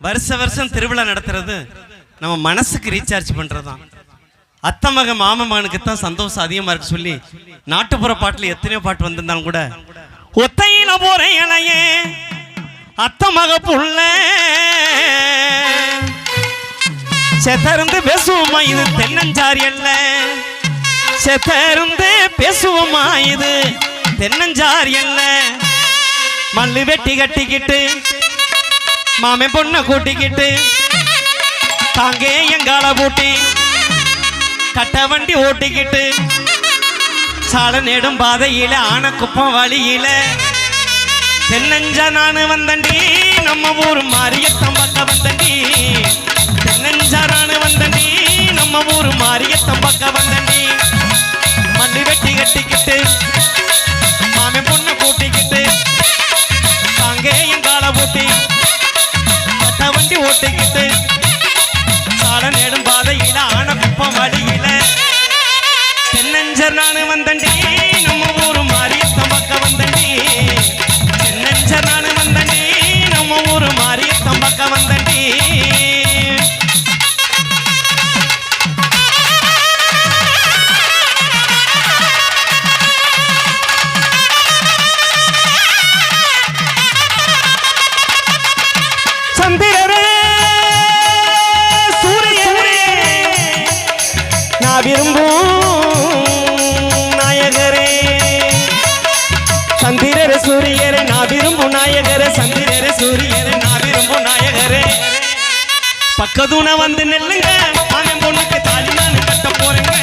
வருஷ வருஷம் திருவிழா நடத்துறது நம்ம மனசுக்கு ரீசார்ஜ் பண்றது தான் அத்தை மகன் மகனுக்கு தான் சந்தோஷம் அதிகமா இருக்கு சொல்லி நாட்டுப்புற பாட்டுல எத்தனையோ பாட்டு வந்திருந்தாலும் கூட ஒத்தையில போறேன் இளையே அத்தை மக புள்ள செத்தருந்து பேசுவோமா இது தென்னஞ்சாரி அல்ல செத்தருந்து பேசுவோமா இது தென்னஞ்சாரி அல்ல மல்லு வெட்டி கட்டிக்கிட்டு மாமே பொண்ணை கூட்டிக்கிட்டு தாங்கே எங்கால பூட்டி கட்ட வண்டி ஓட்டிக்கிட்டு சால நேடும் பாதையில ஆன குப்பம் வழியில. தென்னஞ்ச நானு வந்தண்டி நம்ம ஊர் மாரியத்தம் பக்க வந்தண்டி தென்னஞ்ச நானு வந்தண்டி நம்ம ஊர் மாரியத்தம் பக்க வந்தண்டி மல்லு வெட்டி கட்டிக்கிட்டு மாமே பொண்ணு கூட்டிக்கிட்டு தாங்கே எங்கால பூட்டி ஓட்டிக்கிட்டு சால நேடும் பாதையில ஆன குப்பம் வழியில. தென்னஞ்சர் நானு வந்தன் சூரியரே நான் விரும்பும் நாயகரே சந்திரரே சூரியரே நான் விரும்பும் நாயகரே. பக்கதுன வந்து நெல்லுங்க அவன் பொண்ணுக்கு தாலி நான் கட்ட போறேங்க.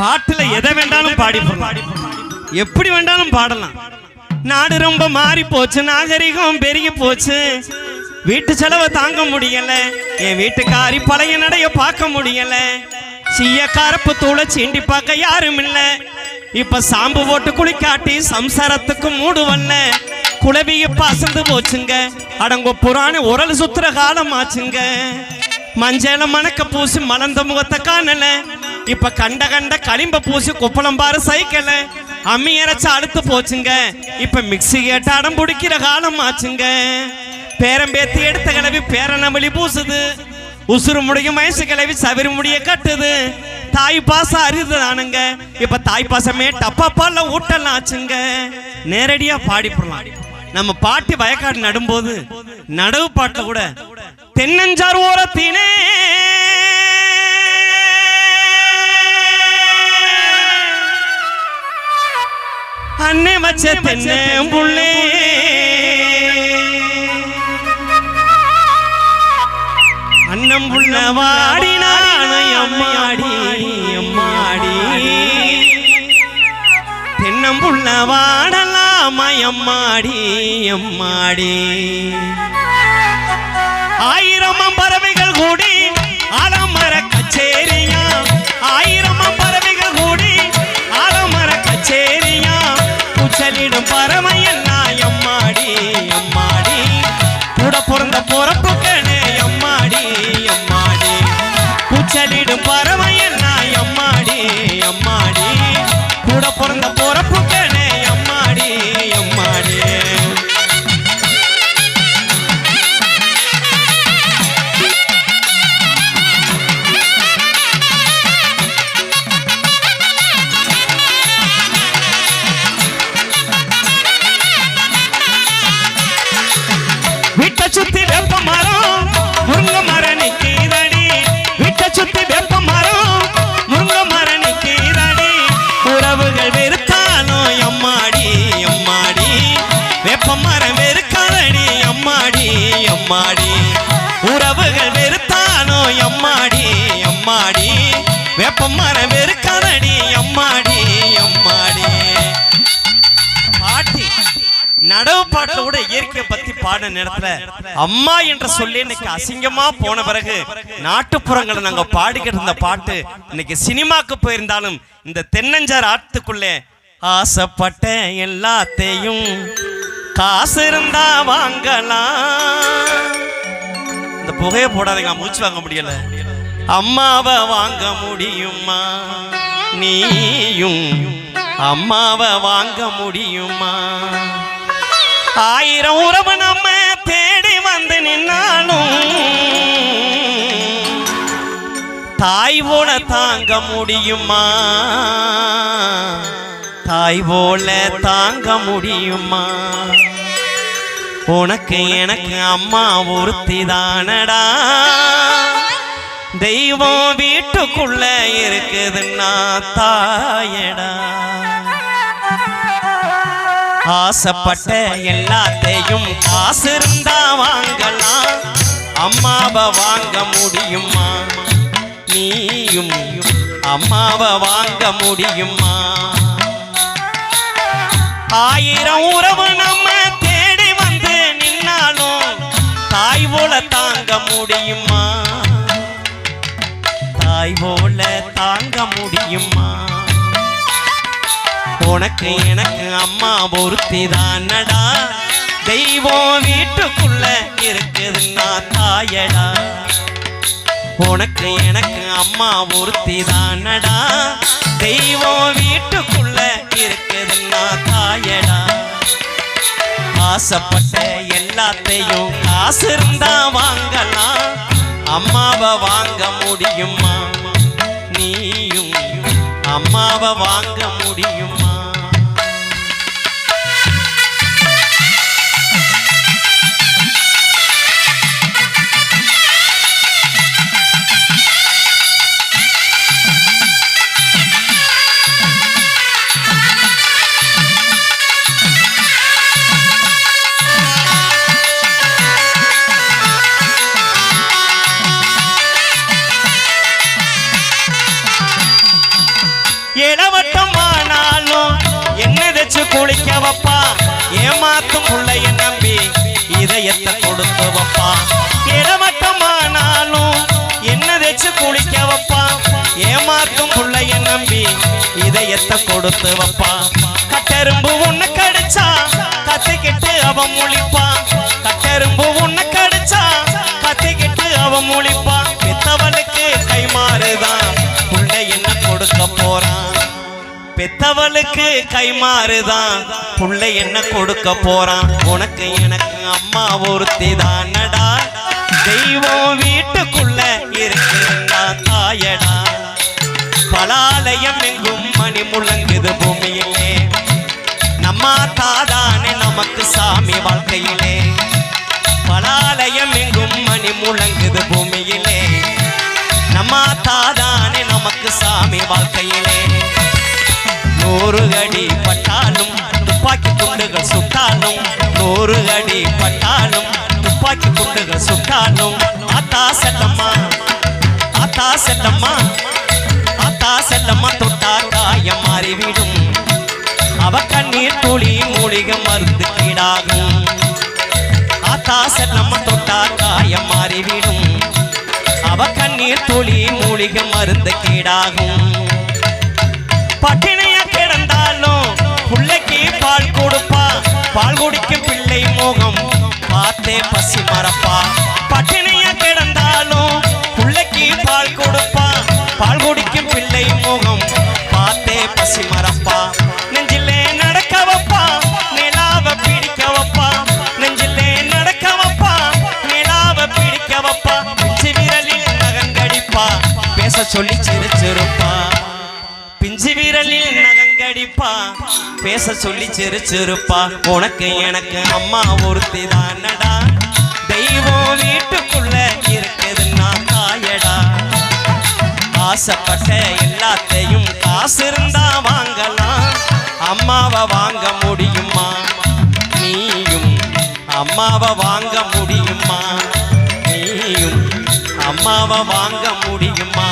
பாட்டுல எதை வேண்டாலும் பாடி எப்படி வேண்டாலும் பாடலாம். நாடு ரொம்ப மாறி போச்சு நாகரிகம் பெருகி போச்சு. வீட்டு செலவை தாங்க முடியல. என் வீட்டுக்காரி பழைய நடைய பார்க்க முடியல. சீய கரப்பு தூளை சீண்டி பார்க்க யாரும் இல்ல. இப்ப சாம்பு போட்டு குளிக்காட்டி சம்சாரத்துக்கு மூடு வரல குளவிய பாசந்து போச்சுங்க. அடங்கோ புறாணி உரல் சுத்துற காலம் ஆச்சுங்க மஞ்சள மணக்க பூசி மலர்ந்த முகத்தை காணல. இப்ப கண்ட கண்ட களிம்ப பூசி குப்பளம் பாரு சைக்கிள. அம்மி இறைச்சு அழுத்து போச்சுங்க. இப்ப மிக்ஸி கேட்டு அடம் பிடிக்கிற காலம் ஆச்சுங்க. பேரம்பேத்தி எடுத்த கிளவி பேரனவழி பூசுது. உசுறு முடியும் வயசு கிளவி சவிரி முடிய கட்டுது. தாய் பாசம் அரிதுதானுங்க இப்ப தாய் பாசமே டப்பா பால்ல ஊட்டலாம் ஆச்சுங்க. நேரடியா பாடி போடலாம். நம்ம பாட்டி வயக்காடு நடும்போது நடவு பாட்டில் கூட தென்னஞ்சார் ஓரத்தினே அன்னை வச்ச தென்னை புள்ளே. அன்னம் புள்ள வாடினான அம்மாடி. அம்மாடி தென்னம்புள்ள வாடலாமா அம்மாடி அம்மாடி. ஆயிரம் பறவைகள் கூடி ஆலமர பாடும் பறவையன் நான் எம்மாடி எம்மாடி. கூட பிறந்த பொறப்புக்கனே எம்மாடி எம்மாடி. பூச்சலிடும் பறவை வெப்ப மரம் வெறுக்காதடி அம்மாடி அம்மாடி. பாட்டி நடவு பாட்டுல கூட இயற்கையை பத்தி பாடின நேரத்துல அம்மா என்ற சொல்லி இன்னைக்கு அசிங்கமா போன பிறகு நாட்டுப்புறங்களை நாங்க பாடிக்கிட்டு இருந்த பாட்டு இன்னைக்கு சினிமாக்கு போயிருந்தாலும் இந்த தென்னஞ்சார் ஆட்டுக்குள்ளே ஆசைப்பட்ட எல்லாத்தையும். காசு இருந்தா வாங்கலாம். இந்த புகையை போடாதீங்க மூச்சு வாங்க முடியல. அம்மாவை வாங்க முடியுமா? நீயும் அம்மாவை வாங்க முடியுமா? ஆயிரம் உறவு நம்ம தேடி வந்து நின்னாலும் தாய் போல தாங்க முடியுமா? தாய் போல தாங்க முடியுமா? உனக்கு எனக்கு அம்மா ஒருத்தி தானடா. தெய்வம் வீட்டுக்குள்ள இருக்குதுன்னா தாயடா. ஆசைப்பட்ட எல்லாத்தையும் காசு இருந்தா வாங்கலாம். அம்மாவை வாங்க முடியுமா? நீயும் அம்மாவை வாங்க முடியுமா? ஆயிரம் உறவு நம்ம தேடி வந்து நின்னாலும் தாய் போல தாங்க முடியுமா? முடியுமா? உனக்கு எனக்கு அம்மா பொருத்தி தானடா தெய்வம் வீட்டுக்குள்ள இருக்குதுன்னா தாயடா. உனக்கு எனக்கு அம்மா ஒருத்தி தானடா தெய்வம் வீட்டுக்குள்ள இருக்குதுன்னா தாயடா. ஆசைப்பட்ட எல்லாத்தையும் காசு இருந்தா வாங்கலாம். அம்மாவை வாங்க முடியுமா? நீயும் அம்மாவை வாங்க முடியுமா? இளவட்டமானாலும் என்ன தச்சு குளிக்க வப்பா? ஏமாத்தும் பிள்ளைய நம்பி இதயத்தை கொடுத்து வைப்பா. இளவட்டமானாலும் என்ன தச்சு குளிக்க வப்பா? ஏமாத்தும் பிள்ளைய நம்பி இதயத்தை கொடுத்து வப்பா. கட்டெரும்பு உன்னை கடிச்சா கத்துக்கிட்டு அவன் முழிப்பா. பெத்தவளுக்கு கைமாறுதான் புள்ளை என்ன கொடுக்க போறான்? உனக்கு எனக்கு அம்மா ஒருத்தி தானடா. தெய்வம் வீட்டுக்குள்ள இருக்குன்னா தாயடா. பலாலயம் எங்கும் மணி முழங்குது பூமியிலே. நம்ம தாதானே நமக்கு சாமி வாழ்க்கையிலே. பலாலயம் எங்கும் மணி முழங்குது பூமியிலே. நம்ம தாதானே நமக்கு சாமி வாழ்க்கையிலே. நூறு அடி பட்டாலும் துப்பாக்கி குண்டுகள் சுட்டாலும் நூறு அடி பட்டாலும் துப்பாக்கி குண்டுகள் சுட்டாலும். ஆத்தா செல்லம்மா ஆத்தா செல்லம்மா ஆத்தா செல்லம்மா தொட்டா காயம் மாறிவிடும் அவ கண்ணீர் துளி மூலிகை மருந்து கீடாகும். ஆத்தா செல்லம்மா தொட்டா காயம் மாறிவிடும் அவ கண்ணீர் துளி மூலிகை மருந்து கீடாகும். பட்டினியா பால் கொடுப்பா. பால் குடிக்கும் பிள்ளை மோகம். பார்த்தே பசி மறப்பா. பட்டினியா கிடந்தாலும் பிள்ளைக்கு பால் கொடுப்பா. பால் குடிக்கும் பிள்ளை மோகம். பார்த்தே பசி மறப்பா. நெஞ்சிலே நடக்க வைப்பா. நிலாவ பிடிக்க வைப்பா. நெஞ்சிலே நடக்க வைப்பா. நிலாவ பிடிக்க வைப்பா. பிஞ்சு விரலில் நகங்கடிப்பா பேச சொல்லி பேச சொல்லி சிரிச்சிருப்பா உனக்கு எனக்கு அம்மா ஒருத்தி தானடா. தெய்வம் வீட்டுக்குள்ள இருக்குதுன்னா தாயடா. ஆசைப்பட்ட எல்லாத்தையும் காசு இருந்தா வாங்கலாம். அம்மாவை வாங்க முடியுமா? நீயும் அம்மாவை வாங்க முடியுமா? நீயும் அம்மாவை வாங்க முடியுமா?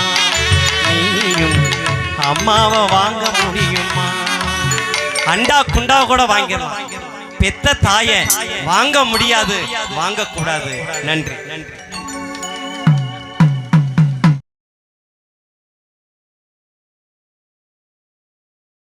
நீயும் அம்மாவை வாங்க முடியுமா? அண்டா குண்டா கூட வாங்கிடலாம். பெத்த தாயை வாங்க முடியாது வாங்க கூடாது நன்றி நன்றி.